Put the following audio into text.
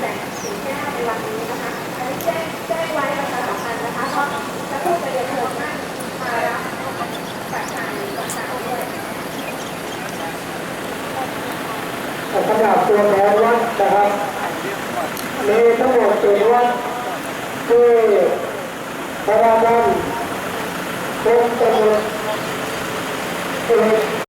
แบบถ้าในวันนี้นะคะให้แจ้งแจ้งไว้ประชาสัมพันนะคะเพราะจะพูดไปเรื่อยๆมากมารับจากทางต่างๆด้วยประกาศตัวแทนวัดนะครับมีทั้งหมดเจ็ดวัดคือ